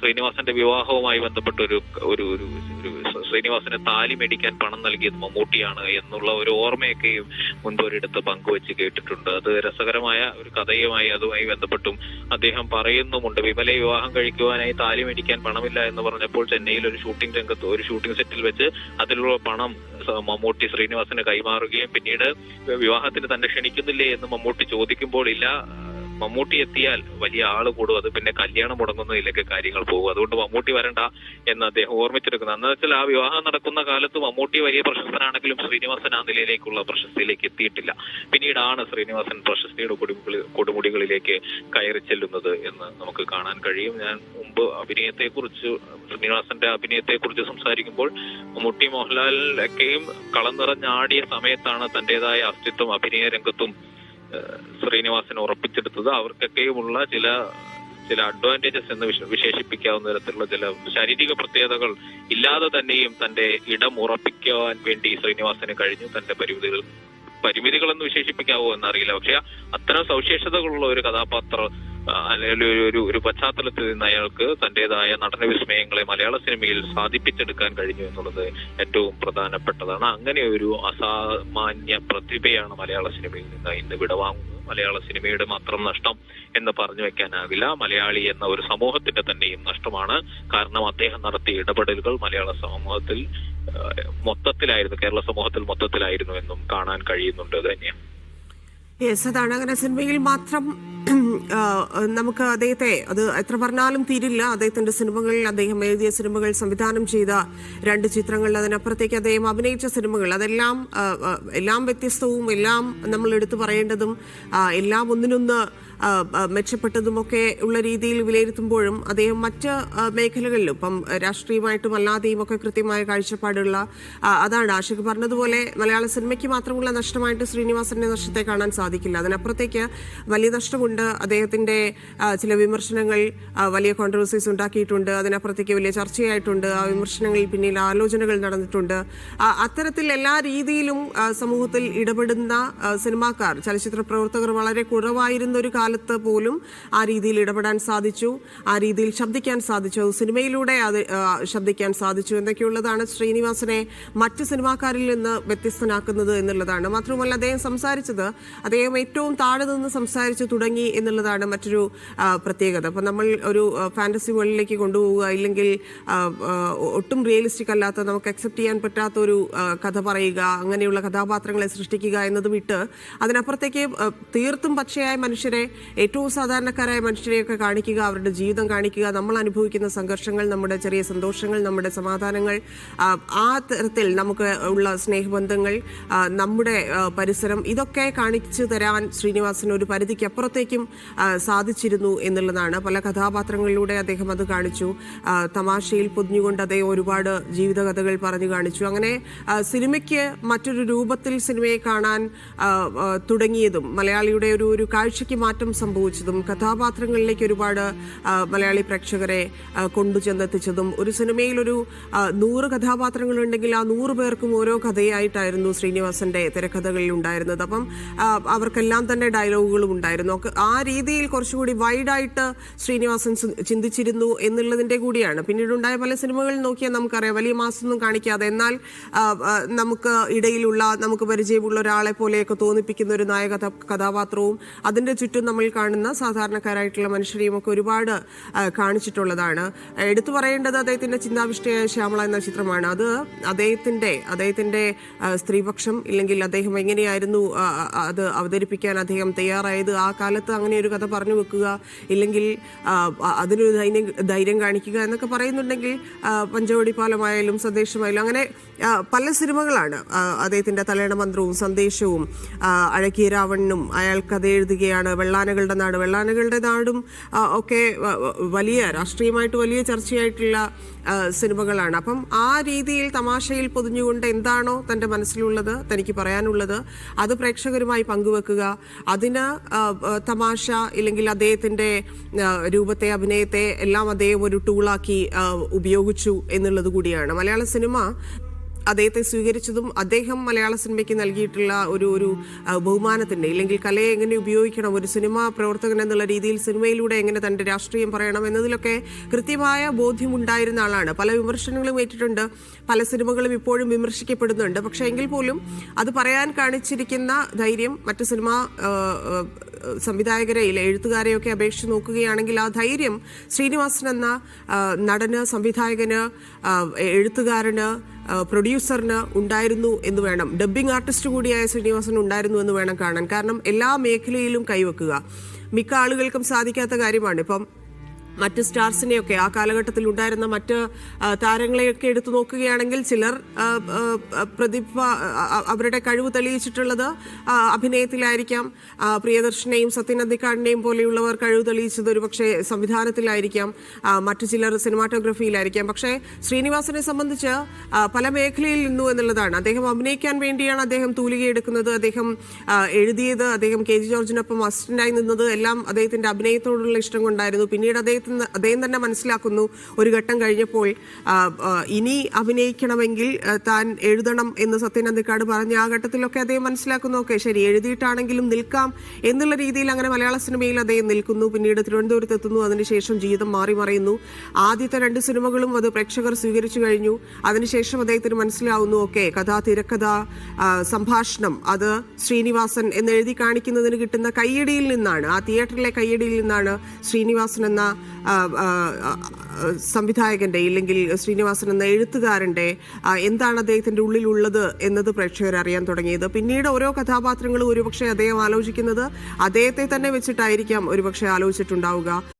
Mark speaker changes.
Speaker 1: ശ്രീനിവാസന്റെ വിവാഹവുമായി ബന്ധപ്പെട്ട ഒരു ഒരു ഒരു ശ്രീനിവാസന് താലി മേടിക്കാൻ പണം നൽകിയത് മമ്മൂട്ടിയാണ് എന്നുള്ള ഒരു ഓർമ്മയൊക്കെയും മുൻപ് ഒരിടത്ത് പങ്കുവെച്ച് കേട്ടിട്ടുണ്ട്. അത് രസകരമായ ഒരു കഥയുമായി അതുമായി ബന്ധപ്പെട്ടും അദ്ദേഹം പറയുന്നുമുണ്ട് വിമലയെ വിവാഹം കഴിക്കുവാനായി താലി മേടിക്കാൻ പണമില്ല എന്ന് പറഞ്ഞപ്പോൾ ചെന്നൈയിൽ ഒരു ഷൂട്ടിംഗ് രംഗത്ത് ഒരു ഷൂട്ടിംഗ് സെറ്റിൽ വെച്ച് അതിലുള്ള പണം മമ്മൂട്ടി ശ്രീനിവാസന് കൈമാറുകയും പിന്നീട് വിവാഹത്തിന് തന്നെ ക്ഷണിക്കുന്നില്ലേ എന്ന് മമ്മൂട്ടി ചോദിക്കുമ്പോൾ ഇല്ല മമ്മൂട്ടി എത്തിയാൽ വലിയ ആൾ കൂടും. അത് പിന്നെ കല്യാണം മുടങ്ങുന്നതിലേക്ക് കാര്യങ്ങൾ പോകും. അതുകൊണ്ട് മമ്മൂട്ടി വരണ്ട എന്ന് അദ്ദേഹം ഓർമ്മിച്ചെടുക്കുന്നത് അന്ന് വെച്ചാൽ ആ വിവാഹം നടക്കുന്ന കാലത്ത് മമ്മൂട്ടി വലിയ പ്രശസ്തനാണെങ്കിലും ശ്രീനിവാസൻ ആ നിലയിലേക്കുള്ള പ്രശസ്തിയിലേക്ക് എത്തിയിട്ടില്ല. പിന്നീടാണ് ശ്രീനിവാസൻ പ്രശസ്തിയുടെ കൊടുമുടി കൊടുമുടികളിലേക്ക് കയറി ചെല്ലുന്നത് എന്ന് നമുക്ക് കാണാൻ കഴിയും. ഞാൻ മുമ്പ് അഭിനയത്തെക്കുറിച്ച് ശ്രീനിവാസന്റെ അഭിനയത്തെക്കുറിച്ച് സംസാരിക്കുമ്പോൾ മമ്മൂട്ടി മോഹൻലാലൊക്കെയും കളം നിറഞ്ഞാടിയ സമയത്താണ് തന്റേതായ അസ്തിത്വം അഭിനയ രംഗത്തും ശ്രീനിവാസൻ ഉറപ്പിച്ചെടുത്തത് അവർക്കൊക്കെയുമുള്ള ചില ചില അഡ്വാന്റേജസ് എന്ന് വിശ- വിശേഷിപ്പിക്കാവുന്ന തരത്തിലുള്ള ചില ശാരീരിക പ്രത്യേകതകൾ ഇല്ലാതെ തന്നെയും തന്റെ ഇടം ഉറപ്പിക്കുവാൻ വേണ്ടി ശ്രീനിവാസന് കഴിഞ്ഞു തന്റെ പരിമിതികൾ പരിമിതികളെന്ന് വിശേഷിപ്പിക്കാവോ എന്നറിയില്ല. പക്ഷെ അത്തരം സവിശേഷതകളുള്ള ഒരു കഥാപാത്രം അല്ലെങ്കിൽ ഒരു ഒരു പശ്ചാത്തലത്തിൽ നിന്ന് അയാൾക്ക് തന്റേതായ നടന വിസ്മയങ്ങളെ മലയാള സിനിമയിൽ സാധിപ്പിച്ചെടുക്കാൻ കഴിഞ്ഞു എന്നുള്ളത് ഏറ്റവും പ്രധാനപ്പെട്ടതാണ്. അങ്ങനെ ഒരു അസാമാന്യ പ്രതിഭയാണ് മലയാള സിനിമയിൽ നിന്ന് ഇന്ന് വിടവാങ്ങുന്നത്. മലയാള സിനിമയുടെ മാത്രം നഷ്ടം എന്ന് പറഞ്ഞു വെക്കാനാവില്ല. മലയാളി എന്ന ഒരു സമൂഹത്തിന്റെ തന്നെയും നഷ്ടമാണ്. കാരണം അദ്ദേഹം നടത്തിയ ഇടപെടലുകൾ മലയാള സമൂഹത്തിൽ മൊത്തത്തിലായിരുന്നു. കേരള സമൂഹത്തിൽ മൊത്തത്തിലായിരുന്നു എന്നും കാണാൻ കഴിയുന്നുണ്ട്. തന്നെയാണ്.
Speaker 2: യെസ് അതാണ്. അങ്ങനെ സിനിമയിൽ മാത്രം നമുക്ക് അദ്ദേഹത്തെ അത് എത്ര പറഞ്ഞാലും തീരില്ല. അദ്ദേഹത്തിന്റെ സിനിമകളിൽ അദ്ദേഹം എഴുതിയ സിനിമകൾ സംവിധാനം ചെയ്ത രണ്ട് ചിത്രങ്ങൾ അതിനപ്പുറത്തേക്ക് അദ്ദേഹം അഭിനയിച്ച സിനിമകൾ അതെല്ലാം എല്ലാം വ്യത്യസ്തവും എല്ലാം നമ്മൾ എടുത്തു പറയേണ്ടതും എല്ലാം ഒന്നിനൊന്ന് മെച്ചപ്പെട്ടതുമൊക്കെ ഉള്ള രീതിയിൽ വിലയിരുത്തുമ്പോഴും അദ്ദേഹം മറ്റ് മേഖലകളിലും ഇപ്പം രാഷ്ട്രീയമായിട്ടും അല്ലാതെയും ഒക്കെ കൃത്യമായ കാഴ്ചപ്പാടുള്ള അതാണ്. ആഷിഖ് പറഞ്ഞതുപോലെ മലയാള സിനിമയ്ക്ക് മാത്രമുള്ള നഷ്ടമായിട്ട് ശ്രീനിവാസന്റെ നഷ്ടത്തെ കാണാൻ സാധിക്കില്ല. അതിനപ്പുറത്തേക്ക് വലിയ നഷ്ടമുണ്ട്. അദ്ദേഹത്തിന്റെ ചില വിമർശനങ്ങൾ വലിയ കോൺട്രവേഴ്സീസ് ഉണ്ടാക്കിയിട്ടുണ്ട്. അതിനപ്പുറത്തേക്ക് വലിയ ചർച്ചയായിട്ടുണ്ട്. ആ വിമർശനങ്ങളിൽ പിന്നിൽ ആലോചനകൾ നടന്നിട്ടുണ്ട്. അത്തരത്തിൽ എല്ലാ രീതിയിലും സമൂഹത്തിൽ ഇടപെടുന്ന സിനിമാക്കാർ ചലച്ചിത്ര പ്രവർത്തകർ വളരെ കുറവായിരുന്ന ഒരു കാലത്ത് പോലും ആ രീതിയിൽ ഇടപെടാൻ സാധിച്ചു ആ രീതിയിൽ ശബ്ദിക്കാൻ സാധിച്ചു. സിനിമയിലൂടെ അത് ശബ്ദിക്കാൻ സാധിച്ചു. എന്നൊക്കെയുള്ളതാണ് ശ്രീനിവാസനെ മറ്റ് സിനിമാക്കാരിൽ നിന്ന് വ്യത്യസ്തനാക്കുന്നത് എന്നുള്ളതാണ്. മാത്രമല്ല അദ്ദേഹം സംസാരിച്ചത് അദ്ദേഹം ഏറ്റവും താഴെ നിന്ന് സംസാരിച്ചു തുടങ്ങി എന്നുള്ളതാണ് മറ്റൊരു പ്രത്യേകത. അപ്പം നമ്മൾ ഒരു ഫാന്റസി വേൾഡിലേക്ക് കൊണ്ടുപോവുക ഇല്ലെങ്കിൽ ഒട്ടും റിയലിസ്റ്റിക് അല്ലാത്ത നമുക്ക് അക്സെപ്റ്റ് ചെയ്യാൻ പറ്റാത്ത ഒരു കഥ പറയുക അങ്ങനെയുള്ള കഥാപാത്രങ്ങളെ സൃഷ്ടിക്കുക എന്നത് വിട്ട് അതിനപ്പുറത്തേക്ക് തീർത്തും പച്ചയായ മനുഷ്യരെ ഏറ്റവും സാധാരണക്കാരായ മനുഷ്യരെയൊക്കെ കാണിക്കുക അവരുടെ ജീവിതം കാണിക്കുക നമ്മൾ അനുഭവിക്കുന്ന സംഘർഷങ്ങൾ നമ്മുടെ ചെറിയ സന്തോഷങ്ങൾ നമ്മുടെ സമാധാനങ്ങൾ ആ, തരത്തിൽ നമുക്ക് ഉള്ള സ്നേഹബന്ധങ്ങൾ നമ്മുടെ പരിസരം ഇതൊക്കെ കാണിച്ചു തരാൻ ശ്രീനിവാസന് ഒരു പരിധിക്ക് അപ്പുറത്തേക്കും സാധിച്ചിരുന്നു എന്നുള്ളതാണ്. പല കഥാപാത്രങ്ങളിലൂടെ അദ്ദേഹം അത് കാണിച്ചു. തമാശയിൽ പൊതിഞ്ഞുകൊണ്ട് അദ്ദേഹം ഒരുപാട് ജീവിതകഥകൾ പറഞ്ഞു കാണിച്ചു. അങ്ങനെ സിനിമയ്ക്ക് മറ്റൊരു രൂപത്തിൽ സിനിമയെ കാണാൻ തുടങ്ങിയതും മലയാളിയുടെ ഒരു ഒരു കാഴ്ചയ്ക്ക് മാറ്റം സംഭവിച്ചതും കഥാപാത്രങ്ങളിലേക്ക് ഒരുപാട് മലയാളി പ്രേക്ഷകരെ കൊണ്ടുചെന്നെത്തിച്ചതും ഒരു സിനിമയിൽ ഒരു നൂറ് കഥാപാത്രങ്ങളുണ്ടെങ്കിൽ ആ നൂറ് പേർക്കും ഓരോ കഥയായിട്ടായിരുന്നു ശ്രീനിവാസന്റെ തിരക്കഥകളിൽ ഉണ്ടായിരുന്നത്. അപ്പം അവർക്കെല്ലാം തന്നെ ഡയലോഗുകളും ഉണ്ടായിരുന്നു. ആ രീതിയിൽ കുറച്ചുകൂടി വൈഡായിട്ട് ശ്രീനിവാസൻ ചിന്തിച്ചിരുന്നു എന്നുള്ളതിന്റെ കൂടിയാണ്. പിന്നീടുണ്ടായ പല സിനിമകളിൽ നോക്കിയാൽ നമുക്കറിയാം വലിയ മാസമൊന്നും കാണിക്കാതെ. എന്നാൽ നമുക്ക് ഇടയിലുള്ള നമുക്ക് പരിചയമുള്ള ഒരാളെ പോലെയൊക്കെ തോന്നിപ്പിക്കുന്ന ഒരു നായക കഥാപാത്രവും അതിന്റെ ചുറ്റും നമ്മൾ കാണുന്ന സാധാരണക്കാരായിട്ടുള്ള മനുഷ്യരെയും ഒക്കെ ഒരുപാട് കാണിച്ചിട്ടുള്ളതാണ്. എടുത്തു പറയേണ്ടത് അദ്ദേഹത്തിന്റെ ചിന്താവിഷ്ടയായ ശ്യാമള എന്ന ചിത്രമാണ്. അത് അദ്ദേഹത്തിന്റെ അദ്ദേഹത്തിന്റെ സ്ത്രീപക്ഷം ഇല്ലെങ്കിൽ അദ്ദേഹം എങ്ങനെയായിരുന്നു അത് അവതരിപ്പിക്കാൻ അദ്ദേഹം തയ്യാറായത് ആ കാലത്ത് അങ്ങനെ ഒരു കഥ പറഞ്ഞു വെക്കുക ഇല്ലെങ്കിൽ അതിനൊരു ധൈര്യം ധൈര്യം കാണിക്കുക എന്നൊക്കെ പറയുന്നുണ്ടെങ്കിൽ ആ, പഞ്ചവടി പാലമായാലും സന്ദേശമായാലും അങ്ങനെ പല സിനിമകളാണ് അദ്ദേഹത്തിന്റെ തലയണ മന്ത്രവും സന്ദേശവും അഴകിയ രാവണനും അയാൾ കഥ എഴുതുകയാണ് വെള്ളാനകളുടെ നാട്. വെള്ളാനകളുടെ നാടും ഒക്കെ വലിയ രാഷ്ട്രീയമായിട്ട് വലിയ ചർച്ചയായിട്ടുള്ള സിനിമകളാണ്. അപ്പം ആ രീതിയിൽ തമാശയിൽ പൊതിഞ്ഞുകൊണ്ട് എന്താണോ തന്റെ മനസ്സിലുള്ളത് തനിക്ക് പറയാനുള്ളത് അത് പ്രേക്ഷകരുമായി പങ്കുവെക്കുക. അതിന് തമാശ ഇല്ലെങ്കിൽ അദ്ദേഹത്തിന്റെ രൂപത്തെ അഭിനയത്തെ എല്ലാം അദ്ദേഹം ഒരു ടൂളാക്കി ഉപയോഗിച്ചു എന്നുള്ളത് കൂടിയാണ്. മലയാള സിനിമ അദ്ദേഹത്തെ സ്വീകരിച്ചതും അദ്ദേഹം മലയാള സിനിമയ്ക്ക് നൽകിയിട്ടുള്ള ഒരു ഒരു ബഹുമാനത്തിന്റെ ഇല്ലെങ്കിൽ കലയെ എങ്ങനെ ഉപയോഗിക്കണം ഒരു സിനിമാ പ്രവർത്തകൻ എന്നുള്ള രീതിയിൽ സിനിമയിലൂടെ എങ്ങനെ തന്റെ രാഷ്ട്രീയം പറയണം എന്നതിലൊക്കെ കൃത്യമായ ബോധ്യമുണ്ടായിരുന്ന ആളാണ്. പല വിമർശനങ്ങളും ഏറ്റിട്ടുണ്ട് പല സിനിമകളും ഇപ്പോഴും വിമർശിക്കപ്പെടുന്നുണ്ട്. പക്ഷേ എങ്കിൽ പോലും അത് പറയാൻ കാണിച്ചിരിക്കുന്ന ധൈര്യം മറ്റു സിനിമാ ആ, ആ, സംവിധായകരെ ഇല്ല എഴുത്തുകാരെയൊക്കെ അപേക്ഷിച്ച് നോക്കുകയാണെങ്കിൽ ആ ധൈര്യം ശ്രീനിവാസൻ എന്ന നടന് സംവിധായകന് എഴുത്തുകാരന് പ്രൊഡ്യൂസറിന് ഉണ്ടായിരുന്നു എന്ന് വേണം. ഡബ്ബിംഗ് ആർട്ടിസ്റ്റ് കൂടിയായ ശ്രീനിവാസൻ ഉണ്ടായിരുന്നു എന്ന് വേണം കാണാൻ. കാരണം എല്ലാ മേഖലയിലും കൈവെക്കുക. മിക്ക ആളുകൾക്കും സാധിക്കാത്ത കാര്യമാണ്. ഇപ്പം മറ്റ് സ്റ്റാർസിനെയൊക്കെ ആ കാലഘട്ടത്തിൽ ഉണ്ടായിരുന്ന മറ്റ് താരങ്ങളെയൊക്കെ എടുത്തു നോക്കുകയാണെങ്കിൽ ചിലർ പ്രതിഭ അവരുടെ കഴിവ് തെളിയിച്ചിട്ടുള്ളത് അഭിനയത്തിലായിരിക്കാം. പ്രിയദർശനെയും സത്യൻ അന്തിക്കാടിനെയും പോലെയുള്ളവർ കഴിവ് തെളിയിച്ചത് ഒരു പക്ഷേ സംവിധാനത്തിലായിരിക്കാം മറ്റു ചിലർ സിനിമാറ്റോഗ്രഫിയിലായിരിക്കാം. പക്ഷേ ശ്രീനിവാസനെ സംബന്ധിച്ച് പല മേഖലയിൽ നിന്നു എന്നുള്ളതാണ്. അദ്ദേഹം അഭിനയിക്കാൻ വേണ്ടിയാണ് അദ്ദേഹം തൂലിക എടുക്കുന്നത്. അദ്ദേഹം എഴുതിയത് അദ്ദേഹം കെ ജി ജോർജിനൊപ്പം അസിസ്റ്റന്റായി നിന്നത് എല്ലാം അദ്ദേഹത്തിന്റെ അഭിനയത്തോടുള്ള ഇഷ്ടം കൊണ്ടായിരുന്നു. പിന്നീട് അദ്ദേഹത്തിന് അദ്ദേഹം തന്നെ മനസ്സിലാക്കുന്നു. ഒരു ഘട്ടം കഴിഞ്ഞപ്പോൾ ഇനി അഭിനയിക്കണമെങ്കിൽ താൻ എഴുതണം എന്ന് സത്യൻ അന്തിക്കാട് പറഞ്ഞ ആ ഘട്ടത്തിലൊക്കെ അദ്ദേഹം മനസ്സിലാക്കുന്നു. ഓക്കെ ശരി എഴുതിയിട്ടാണെങ്കിലും നിൽക്കാം എന്നുള്ള രീതിയിൽ അങ്ങനെ മലയാള സിനിമയിൽ അദ്ദേഹം നിൽക്കുന്നു. പിന്നീട് തിരുവനന്തപുരത്ത് എത്തുന്നു. അതിനുശേഷം ജീവിതം മാറി മറയുന്നു. ആദ്യത്തെ രണ്ട് സിനിമകളും അത് പ്രേക്ഷകർ സ്വീകരിച്ചു കഴിഞ്ഞു. അതിനുശേഷം അദ്ദേഹത്തിന് മനസ്സിലാവുന്നു ഓക്കെ കഥ തിരക്കഥ സംഭാഷണം അത് ശ്രീനിവാസൻ എന്നെഴുതി കാണിക്കുന്നതിന് കിട്ടുന്ന കയ്യടിയിൽ നിന്നാണ്. ആ തിയേറ്ററിലെ കയ്യടിയിൽ നിന്നാണ് ശ്രീനിവാസൻ എന്ന സംവിധായകന്റെ ഇല്ലെങ്കിൽ ശ്രീനിവാസൻ എന്ന എഴുത്തുകാരന്റെ എന്താണ് അദ്ദേഹത്തിന്റെ ഉള്ളിലുള്ളത് എന്നത് പ്രേക്ഷകർ അറിയാൻ തുടങ്ങിയത്. പിന്നീട് ഓരോ കഥാപാത്രങ്ങളും ഒരുപക്ഷെ അദ്ദേഹം ആലോചിക്കുന്നത് അദ്ദേഹത്തെ തന്നെ വെച്ചിട്ടായിരിക്കാം ഒരുപക്ഷെ ആലോചിച്ചിട്ടുണ്ടാവുക.